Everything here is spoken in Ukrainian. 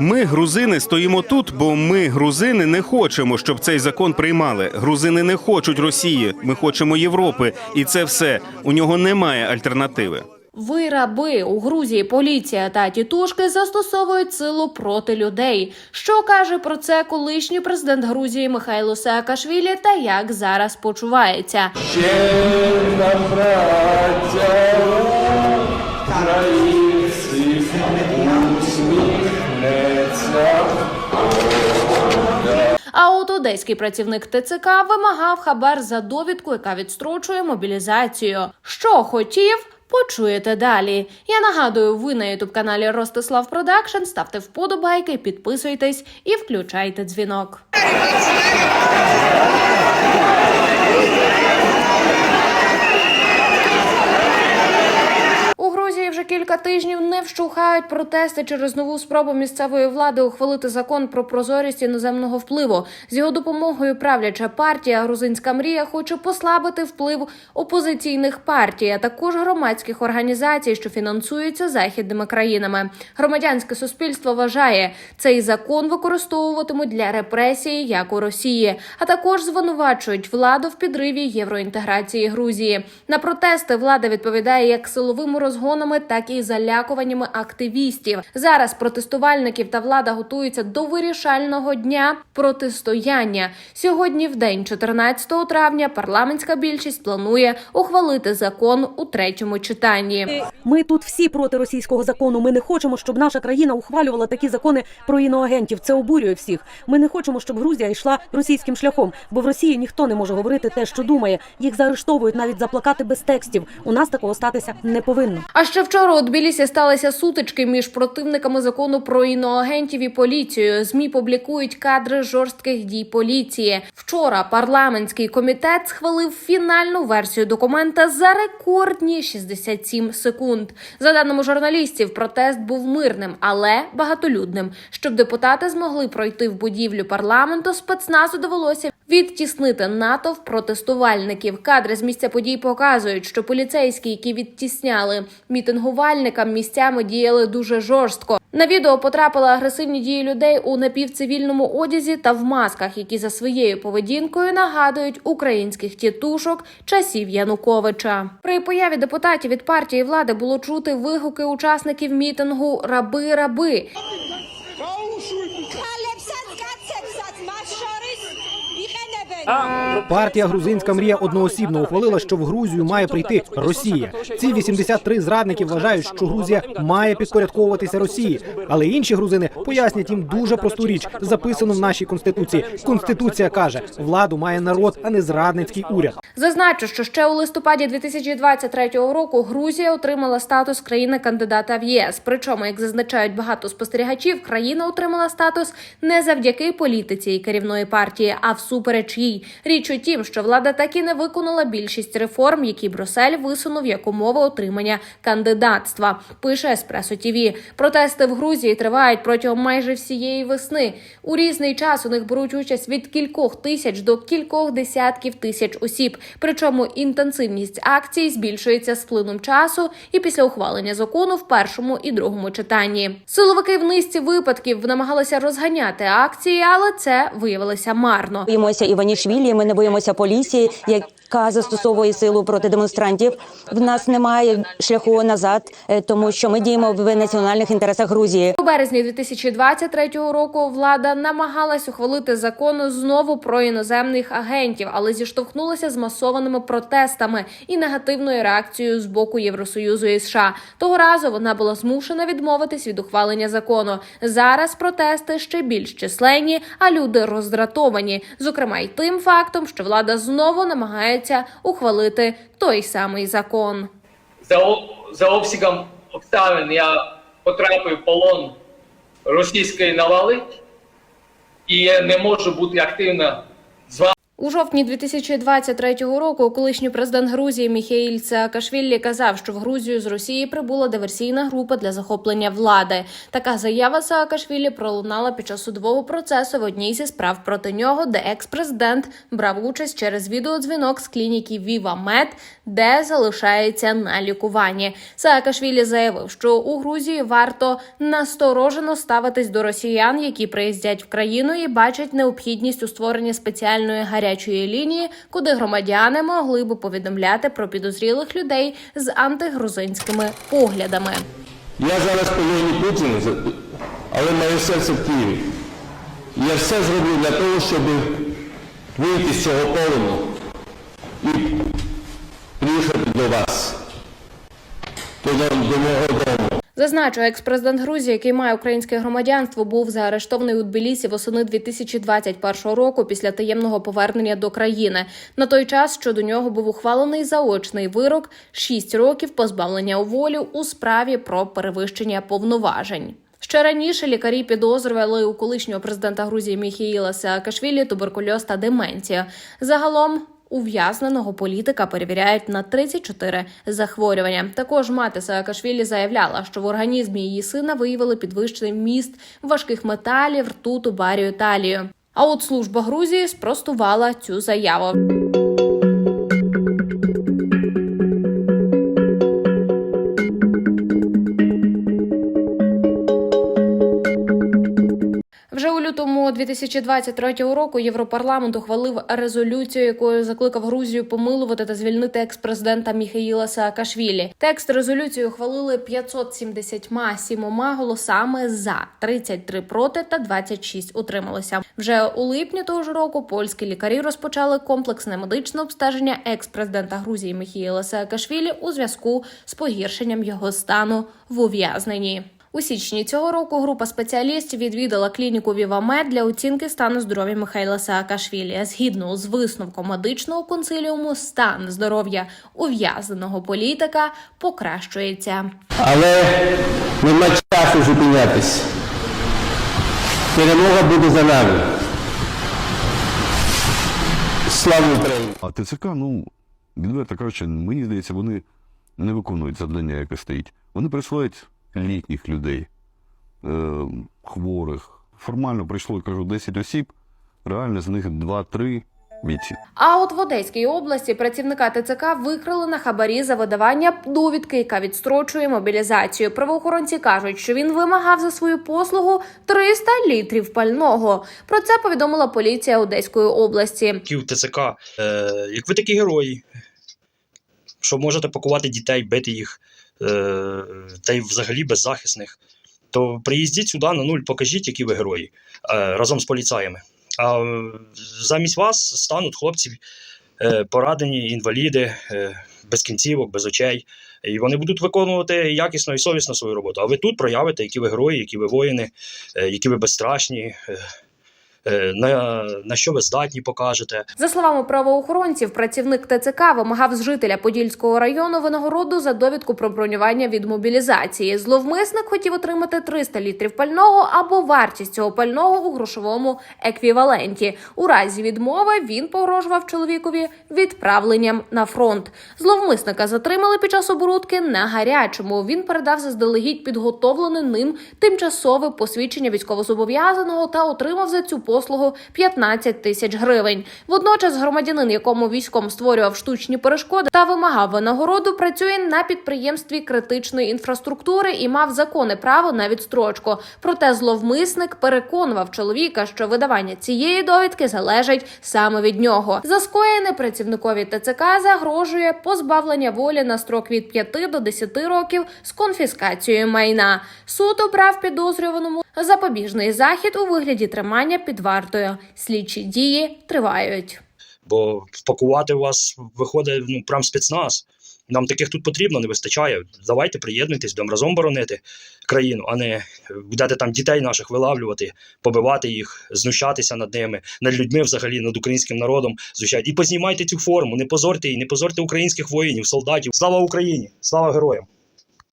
Ми, грузини, стоїмо тут, бо ми, грузини, не хочемо, щоб цей закон приймали. Грузини не хочуть Росії. Ми хочемо Європи, і це все. У нього немає альтернативи. Ви раби у Грузії поліція та тітушки застосовують силу проти людей. Що каже про це колишній президент Грузії Михайло Саакашвілі та як зараз почувається? А от одеський працівник ТЦК вимагав хабар за довідку, яка відстрочує мобілізацію. Що хотів? Почуєте далі. Я нагадую, ви на ютуб каналі Ростислав Продакшн. Ставте вподобайки, підписуйтесь і включайте дзвінок. У Грузії вже кілька тижнів не вщухають протести через нову спробу місцевої влади ухвалити закон про прозорість іноземного впливу. З його допомогою правляча партія Грузинська мрія хоче послабити вплив опозиційних партій, а також громадських організацій, що фінансуються західними країнами. Громадянське суспільство вважає, цей закон використовуватимуть для репресії, як у Росії, а також звинувачують владу в підриві євроінтеграції Грузії. На протести влада відповідає як силовими розгонами, так і залякуваннями активістів. Зараз протестувальників та влада готуються до вирішального дня протистояння. Сьогодні, в день 14 травня, парламентська більшість планує ухвалити закон у третьому читанні. Ми тут всі проти російського закону. Ми не хочемо, щоб наша країна ухвалювала такі закони про іноагентів. Це обурює всіх. Ми не хочемо, щоб Грузія йшла російським шляхом, бо в Росії ніхто не може говорити те, що думає. Їх заарештовують навіть за плакати без текстів. У нас такого статися не повинно. А ще вчора у Тбілісі сталися сутички між противниками закону про іноагентів і поліцією. Змі публікують кадри жорстких дій поліції. Вчора парламентський комітет схвалив фінальну версію документа за рекордні 67 секунд. За даними журналістів, протест був мирним, але багатолюдним. Щоб депутати змогли пройти в будівлю парламенту, спецназу довелося відтіснити натовп протестувальників. Кадри з місця подій показують, що поліцейські, які відтісняли мітингувальникам, місцями діяли дуже жорстко. На відео потрапили агресивні дії людей у напівцивільному одязі та в масках, які за своєю поведінкою нагадують українських тітушок часів Януковича. При появі депутатів від партії влади було чути вигуки учасників мітингу Раби, раби. Партія Грузинська мрія одноосібно ухвалила, що в Грузію має прийти Росія. Ці 83 зрадники вважають, що Грузія має підпорядковуватися Росії. Але інші грузини пояснять їм дуже просту річ, записану в нашій конституції. Конституція каже, владу має народ, а не зрадницький уряд. Зазначу, що ще у листопаді 2023 року Грузія отримала статус країни-кандидата в ЄС. Причому, як зазначають багато спостерігачів, країна отримала статус не завдяки політиці і керівної партії, а всупереч їй. Річ у тім, що влада так і не виконала більшість реформ, які Брюссель висунув як умови отримання кандидатства. Пише Еспресо ТІВІ. Протести в Грузії тривають протягом майже всієї весни. У різний час у них беруть участь від кількох тисяч до кількох десятків тисяч осіб. Причому інтенсивність акцій збільшується з плином часу і після ухвалення закону в першому і другому читанні. Силовики в низці випадків намагалися розганяти акції, але це виявилося марно. боїмося Іванішвілі, ми не боїмося поліції, яка застосовує силу проти демонстрантів. В нас немає шляху назад, е, тому що ми діємо в національних інтересах Грузії. У березні 2023 року влада намагалась ухвалити закон знову про іноземних агентів, але зіштовхнулася з масованими протестами і негативною реакцією з боку Євросоюзу і США. Того разу вона була змушена відмовитись від ухвалення закону. Зараз протести ще більш численні, а люди роздратовані, зокрема й тим фактом, що влада знову намагається ухвалити той самий закон. за, за обсягом обставин я потрапив в полон російської навали і не можу бути активно. У жовтні 2023 року колишній президент Грузії Міхеїль Саакашвілі казав, що в Грузію з Росії прибула диверсійна група для захоплення влади. Така заява Саакашвілі пролунала під час судового процесу в одній зі справ проти нього, де екс-президент брав участь через відеодзвінок з клініки Віва Мед, де залишається на лікуванні. Саакашвілі заявив, що у Грузії варто насторожено ставитись до росіян, які приїздять в країну і бачать необхідність у створенні спеціальної гарячої лінії, куди громадяни могли би повідомляти про підозрілих людей з антигрузинськими поглядами. Я зараз полоні Путіна, але моє серце в Києві. Я все зроблю для того, щоб вийти з цього полону і приїхати до вас, до мого дому. Зазначу, екс-президент Грузії, який має українське громадянство, був заарештований у Тбілісі восени 2021 року після таємного повернення до країни. На той час щодо нього був ухвалений заочний вирок 6 років позбавлення у волі у справі про перевищення повноважень. Ще раніше лікарі підозрювали у колишнього президента Грузії Міхіїла Саакашвілі туберкульоз та деменція. Загалом Ув'язненого політика перевіряють на 34 захворювання. Також мати Саакашвілі заявляла, що в організмі її сина виявили підвищений міст важких металів, ртуту, барію, талію. А от служба Грузії спростувала цю заяву. Лютому 2023 року Європарламент ухвалив резолюцію, якою закликав Грузію помилувати та звільнити екс-президента Міхаїла Саакашвілі. Текст резолюції ухвалили 577 голосами за 33 проти та 26 утрималися. Вже у липні того ж року польські лікарі розпочали комплексне медичне обстеження екс-президента Грузії Міхаїла Саакашвілі у зв'язку з погіршенням його стану в ув'язненні. У січні цього року група спеціалістів відвідала клініку Вівамед для оцінки стану здоров'я Михайла Саакашвілі. Згідно з висновком медичного консиліуму, стан здоров'я ув'язненого політика покращується. Але нема часу зупинятись. Перемога буде за нами. Слава Україні! А ТЦК, ну, відверто кажучи, мені здається, вони не виконують завдання, яке стоїть. Вони присилають літніх людей, е, хворих. Формально прийшло, кажу, 10 осіб, реально з них 2-3 бійці. А от в Одеській області працівника ТЦК викрили на хабарі за видавання довідки, яка відстрочує мобілізацію. Правоохоронці кажуть, що він вимагав за свою послугу 300 літрів пального. Про це повідомила поліція Одеської області. Ків ТЦК, е, як ви такі герої, що можете пакувати дітей, бити їх, та й взагалі беззахисних, то приїздіть сюди на нуль, покажіть, які ви герої е, разом з поліцаями. А е, замість вас стануть хлопці е, поранені, інваліди, е, без кінцівок, без очей. І вони будуть виконувати якісно і совісно свою роботу. А ви тут проявите, які ви герої, які ви воїни, е, які ви безстрашні, е, е, на, на що ви здатні покажете. За словами правоохоронців, працівник ТЦК вимагав з жителя Подільського району винагороду за довідку про бронювання від мобілізації. Зловмисник хотів отримати 300 літрів пального або вартість цього пального у грошовому еквіваленті. У разі відмови він погрожував чоловікові відправленням на фронт. Зловмисника затримали під час оборудки на гарячому. Він передав заздалегідь підготовлене ним тимчасове посвідчення військовозобов'язаного та отримав за цю послугу 15 тисяч гривень. Водночас громадянин, якому військом створював штучні перешкоди та вимагав винагороду, працює на підприємстві критичної інфраструктури і мав законне право на відстрочку. Проте зловмисник переконував чоловіка, що видавання цієї довідки залежить саме від нього. За скоєне працівникові ТЦК загрожує позбавлення волі на строк від 5 до 10 років з конфіскацією майна. Суд обрав підозрюваному запобіжний захід у вигляді тримання під вартою. Слідчі дії тривають. бо впакувати вас виходить ну, прям спецназ. Нам таких тут потрібно, не вистачає. Давайте приєднуйтесь, будемо разом боронити країну, а не будете там дітей наших вилавлювати, побивати їх, знущатися над ними, над людьми взагалі, над українським народом. Знущати. І познімайте цю форму, не позорте її, не позорте українських воїнів, солдатів. Слава Україні! Слава героям!